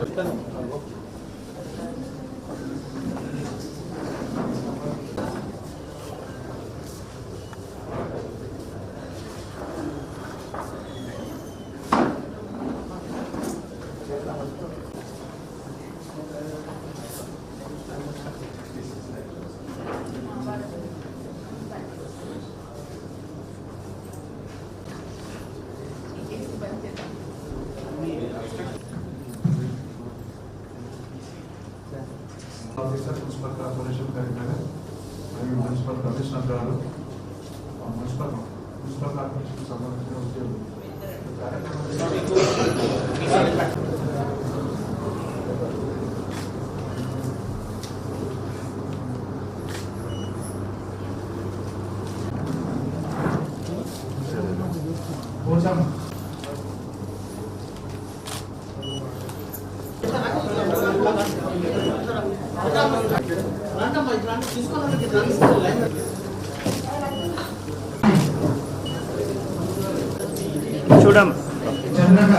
일단 commissioner గారు municipal municipal corporation సంబంధించిన ఉద్యోగులు. ఈ కార్యక్రమం కొంచెం చూడం చంద్రక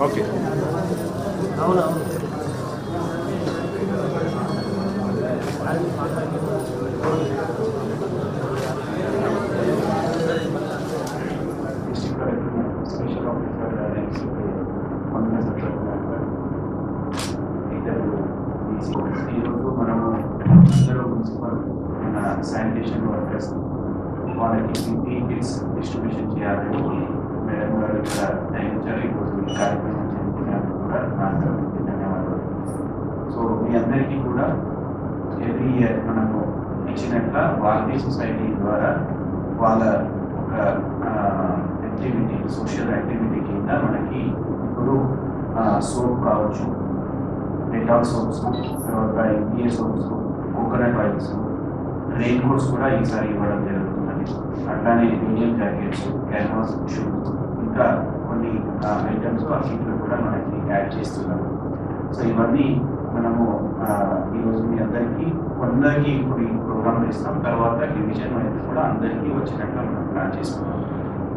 ఓకే. డిస్ట్రిక్ట్ మన శానిటేషన్ వర్కర్స్ వాళ్ళకి ఇంటి కిట్స్ డిస్ట్రిబ్యూషన్ చేయాలని మేడం గారు ఇక్కడ నియమించారు ఈరోజు ఈ కార్యక్రమం చేయించినందుకు కూడా నా తరఫు నుంచి ధన్యవాదాలు సో మీ అందరికీ కూడా ఎవ్రీ ఇయర్ మనము ఇచ్చినట్ల వాల్మీ సొసైటీ ద్వారా వాళ్ళ ఒక యాక్టివిటీ సోషల్ యాక్టివిటీ కింద మనకి ఇప్పుడు సోప్ కావచ్చు డెటాల్ సోప్స్ తర్వాత India soaps coconut oils rain coats కూడా ఈసారి ఇవ్వడం జరుగుతున్నది అట్లానే ఇండియన్ జాకెట్స్ క్యాన్వాస్ షూస్ ఇంకా కొన్ని ఐటమ్స్ ఆ సీట్లో కూడా మనకి యాడ్ చేస్తున్నారు. సో ఇవన్నీ మనము ఈరోజు మీ అందరికీ కొందరికి ఇప్పుడు ఈ ప్రోగ్రామ్ ఇస్తాం. తర్వాత డివిజన్ అనేది కూడా అందరికీ వచ్చినట్లు మనం ప్లాన్ చేసుకున్నాం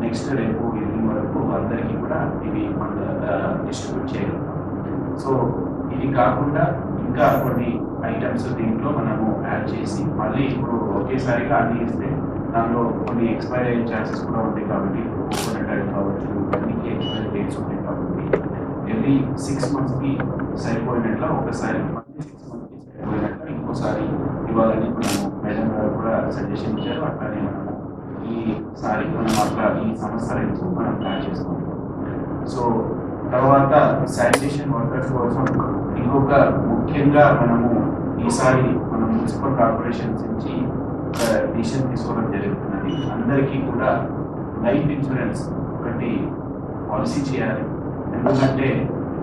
నెక్స్ట్ రేపు ఈవినింగ్ వరకు అందరికీ కూడా ఇవి మన డిస్ట్రిబ్యూట్ చేయగలుగుతాం. సో ఇది కాకుండా ఇంకా కొన్ని ఐటమ్స్ దీంట్లో మనము యాడ్ చేసి మళ్ళీ ఇప్పుడు ఒకేసారిగా అన్ని ఇస్తే దానిలో కొన్ని ఎక్స్పైర్ అయ్యే ఛాన్సెస్ కూడా ఉంటాయి కాబట్టి కోకోనట్ ఆయిల్ కావచ్చు ఇవన్నీ ఎక్స్పైర్ డేట్స్ ఉంటాయి కాబట్టి ఎవ్రీ సిక్స్ మంత్స్కి సరిపోయినట్లు ఒకసారి మళ్ళీ సిక్స్ మంత్స్కి సరిపోయినట్లు ఇంకోసారి ఇవ్వాలని మనము మేడం గారు కూడా సజెషన్ ఇచ్చారు. అట్లానే మనము ఈసారి మనం అట్లా ఈ సంవత్సరం మనం ప్లాన్ చేసుకుంటాం. సో తర్వాత శానిటేషన్ వర్కర్స్ కోసం ఇంకొక ముఖ్యంగా మనము ఈసారి మన మున్సిపల్ కార్పొరేషన్స్ నుంచి డిసిషన్ తీసుకోవడం జరుగుతున్నది. అందరికీ కూడా లైఫ్ ఇన్సూరెన్స్ ఒకటి పాలసీ చేయాలి. ఎందుకంటే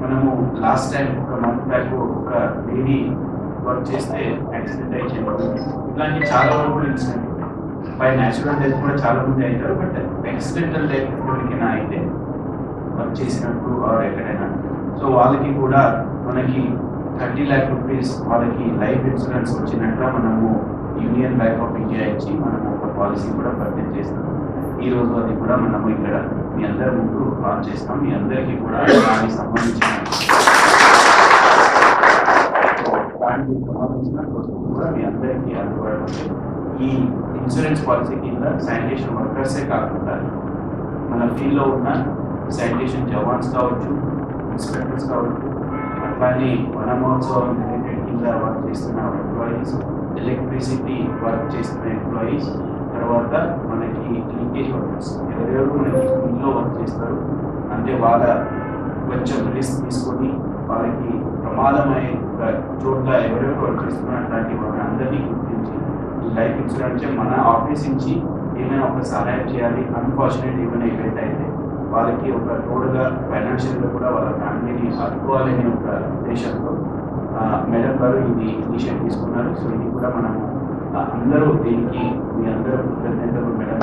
మనము లాస్ట్ టైం ఒక మంత్ బ్యాక్ ఒక లేడీ వర్క్ చేస్తే యాక్సిడెంట్ అయి ఇలాంటి చాలా వరకు ఇన్సిడెంట్ బై న్యాచురల్ డెత్ కూడా చాలా మంది అవుతారు బట్ యాక్సిడెంటల్ డెత్ ఎవరికైనా అయితే వర్క్ ఆర్ ఎక్కడైనా. సో వాళ్ళకి కూడా మనకి థర్టీ ల్యాక్ రూపీస్ వాళ్ళకి లైఫ్ ఇన్సూరెన్స్ వచ్చినట్ల మనము యూనియన్ బ్యాంక్ ఆఫ్ ఇండియా ఇచ్చి మనము ఒక పాలసీ కూడా పర్చేజ్ చేస్తాం. ఈ రోజు అది కూడా మనము ఇక్కడ మీ అందరి ముందు లాంచ్ చేస్తాం. మీ అందరికీ కూడా దానికి సంబంధించిన దానికి సంబంధించిన కూడా మీ అందరికీ అందుబాటులో ఈ ఇన్సూరెన్స్ పాలసీ కింద శానిటేషన్ వర్కర్సే కాకుండా మన ఫీల్డ్లో ఉన్న శానిటేషన్ జవాన్స్ కావచ్చు ఇన్స్పెక్టర్స్ కావచ్చు అట్లానే వన మహోత్సవం రిలేటెడ్ కింద వర్క్ చేస్తున్న ఎంప్లాయీస్ ఎలక్ట్రిసిటీ వర్క్ చేస్తున్న ఎంప్లాయీస్ తర్వాత మనకి లీకేజ్ వర్కర్స్ ఎవరెవరు మనకి ఇంట్లో వర్క్ చేస్తారు అంటే వాళ్ళ కొంచెం రిస్క్ తీసుకొని వాళ్ళకి ప్రమాదమై చోట్ల ఎవరెవరు వర్క్ చేస్తున్నారు అట్లాంటి వాళ్ళని అందరినీ గుర్తించి లైఫ్ ఇన్సూరెన్స్ మన ఆఫీస్ నుంచి ఏమైనా ఒక సహాయం చేయాలి అన్ఫార్చునేట్ ఏమైనా ఈవెంట్ అయితే వాళ్ళకి ఒక తోడుగా ఫైనాన్షియల్గా కూడా వాళ్ళ ఫ్యామిలీని ఆదుకోవాలనే ఒక ఉద్దేశంతో మేడం గారు ఇది ఇనిషియేట్ తీసుకున్నారు. సో ఇది కూడా మనం అందరూ దీనికి మీ అందరూ కృతజ్ఞతలు మేడం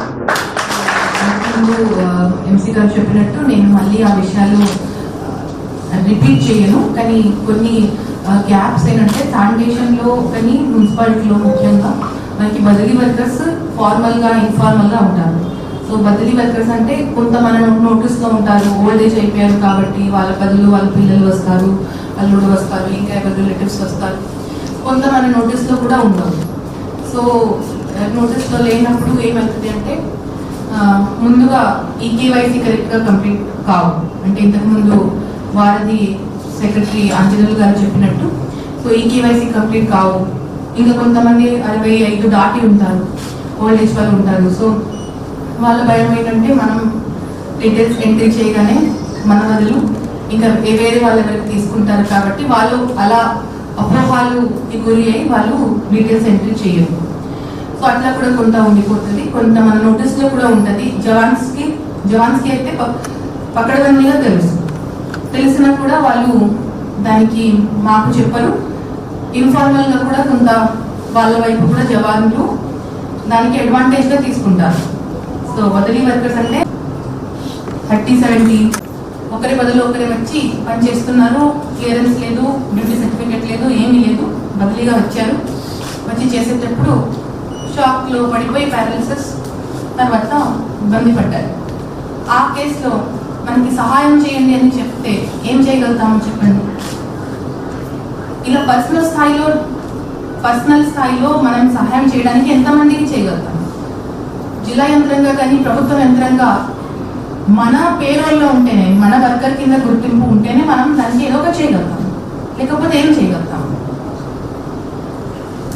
ఎంసీ గారు చెప్పినట్టు నేను మళ్ళీ ఆ విషయాలు రిపీట్ చేయను. కానీ కొన్ని గ్యాప్స్ ఏంటంటే శానిటేషన్లో కానీ మున్సిపాలిటీలో ముఖ్యంగా మనకి బదిలీ వర్కర్స్ ఫార్మల్గా ఇన్ఫార్మల్గా ఉంటారు. సో బదిలీ వర్కర్స్ అంటే కొంత మన నోటీస్లో ఉంటారు. ఓల్డ్ ఏజ్ అయిపోయారు కాబట్టి వాళ్ళ బదులు వాళ్ళ పిల్లలు వస్తారు అల్లుడు వస్తారు ఇంకా ఎవరి రిలేటివ్స్ వస్తారు. కొంత మన నోటీస్లో కూడా ఉండవు సో నోటీస్లో లేనప్పుడు ఏమవుతుంది అంటే ముందుగా ఈ కేవైసీ కరెక్ట్గా కంప్లీట్ కావు. అంటే ఇంతకుముందు వారధి సెక్రటరీ అంజనల్ గారు చెప్పినట్టు సో ఈ కేవైసీ కంప్లీట్ కావు. ఇంకా కొంతమంది అరవై ఐదు దాటి ఉంటారు. ఓల్డ్ ఏజ్ వాళ్ళు ఉంటారు. సో వాళ్ళ భయం ఏంటంటే మనం డీటెయిల్స్ ఎంట్రీ చేయగానే మన వదులు ఇంకా వేరే వాళ్ళ ఎవరికి తీసుకుంటారు కాబట్టి వాళ్ళు అలా అపోహాలుకి గురి అయి వాళ్ళు డీటెయిల్స్ ఎంట్రీ చేయరు. సో అట్లా కూడా కొంత ఉండిపోతుంది. కొంత మన నోటీస్లో కూడా ఉంటుంది. జవాన్స్కి జవాన్స్కి అయితే ప- తెలుసు. తెలిసినా కూడా వాళ్ళు దానికి మాకు చెప్పరు. ఇన్ఫార్మల్గా కూడా కొంత వాళ్ళ వైపు కూడా జవాన్లు దానికి అడ్వాంటేజ్గా తీసుకుంటారు. సో బదిలీ వర్కర్స్ అంటే థర్టీ సెవెంటీ. ఒకరి బదులు ఒకరి వచ్చి పని చేస్తున్నారు. క్లియరెన్స్ లేదు డ్యూటీ సర్టిఫికేట్ లేదు ఏమీ లేదు. బదిలీగా వచ్చారు. వచ్చి చేసేటప్పుడు షాక్లో పడిపోయి పారాలిసిస్ తర్వాత ఇబ్బంది పడ్డారు. ఆ కేసులో మనకి సహాయం చేయండి అని చెప్తే ఏం చేయగలుగుతామని చెప్పండి. ఇలా పర్సనల్ స్థాయిలో పర్సనల్ స్థాయిలో మనం సహాయం చేయడానికి ఎంతమందికి చేయగలుగుతాం? జిల్లా యంత్రంగా కానీ ప్రభుత్వ యంత్రంగా మన పేరోల్లో ఉంటేనే మన వర్కర్ కింద గుర్తింపు ఉంటేనే మనం దానికి ఏదో ఒక చేయగలుగుతాం. లేకపోతే ఏం చేయగలుగుతాం?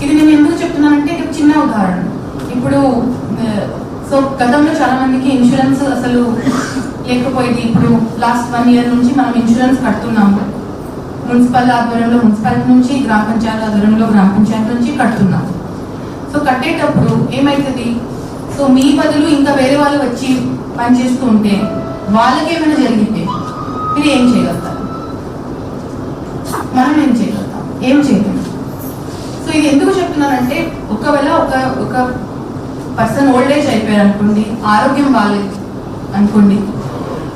ఇది నేను ఎందుకు చెప్తున్నానంటే ఇది చిన్న ఉదాహరణ. ఇప్పుడు సో గతంలో చాలా మందికి ఇన్సూరెన్స్ అసలు లేకపోయేది. ఇప్పుడు లాస్ట్ వన్ ఇయర్ నుంచి మనం ఇన్సూరెన్స్ కడుతున్నాము. మున్సిపల్ ఆధ్వర్యంలో మున్సిపాలిటీ నుంచి గ్రామ పంచాయతీ ఆధ్వర్యంలో గ్రామ పంచాయతీ నుంచి కడుతున్నాము. సో కట్టేటప్పుడు ఏమవుతుంది సో మీ బదులు ఇంకా వేరే వాళ్ళు వచ్చి పనిచేస్తూ ఉంటే వాళ్ళకి ఏమైనా జరిగితే మీరు ఏం చేయగలుగుతారు? మనం ఏం చేయగలుగుతాం? ఏం చేయగలం సో ఇది ఎందుకు చెప్తున్నానంటే ఒకవేళ ఒక ఒక పర్సన్ ఓల్డ్ ఏజ్ అయిపోయారు అనుకోండి ఆరోగ్యం బాగాలేదు అనుకోండి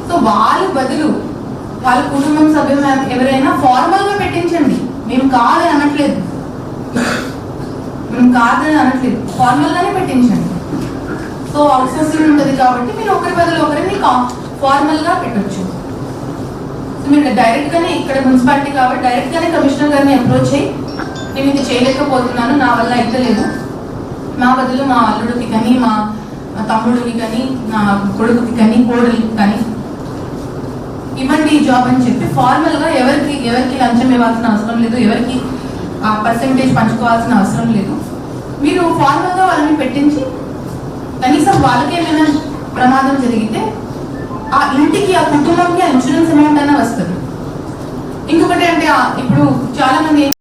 సో వాళ్ళ బదులు వాళ్ళ కుటుంబం సభ్యులు ఎవరైనా ఫార్మల్గా పెట్టించండి. మేము కాదని అనట్లేదు. మేము కాదని అనట్లేదు. ఫార్మల్గానే పెట్టించండి. సో అవుట్ ఉంటుంది కాబట్టి మీరు ఒకరి బదులు ఒకరిని ఫార్మల్గా పెట్టొచ్చు. మీరు డైరెక్ట్ గానే ఇక్కడ మున్సిపాలిటీ కాబట్టి డైరెక్ట్ గానే కమిషనర్ గారిని అప్రోచ్ అయ్యి నేను ఇది చేయలేకపోతున్నాను నా వల్ల అయితే లేదు. బదులు మా అల్లుడికి కానీ మా మా తమ్ముడికి కానీ నా కొడుకుకి కానీ కోడలికి కానీ ఇవ్వండి ఈ జాబ్ అని చెప్పి ఫార్మల్గా ఎవరికి ఎవరికి లంచం ఇవ్వాల్సిన అవసరం లేదు ఎవరికి ఆ పర్సంటేజ్ పంచుకోవాల్సిన అవసరం లేదు. మీరు ఫార్మల్గా వాళ్ళని పెట్టించి కనీసం వాళ్ళకి ఏమైనా ప్రమాదం జరిగితే ఆ ఇంటికి ఆ కుటుంబంకి ఆ ఇన్సూరెన్స్ అమౌంట్ అయినా వస్తుంది. ఇంకొకటి అంటే ఇప్పుడు చాలా మంది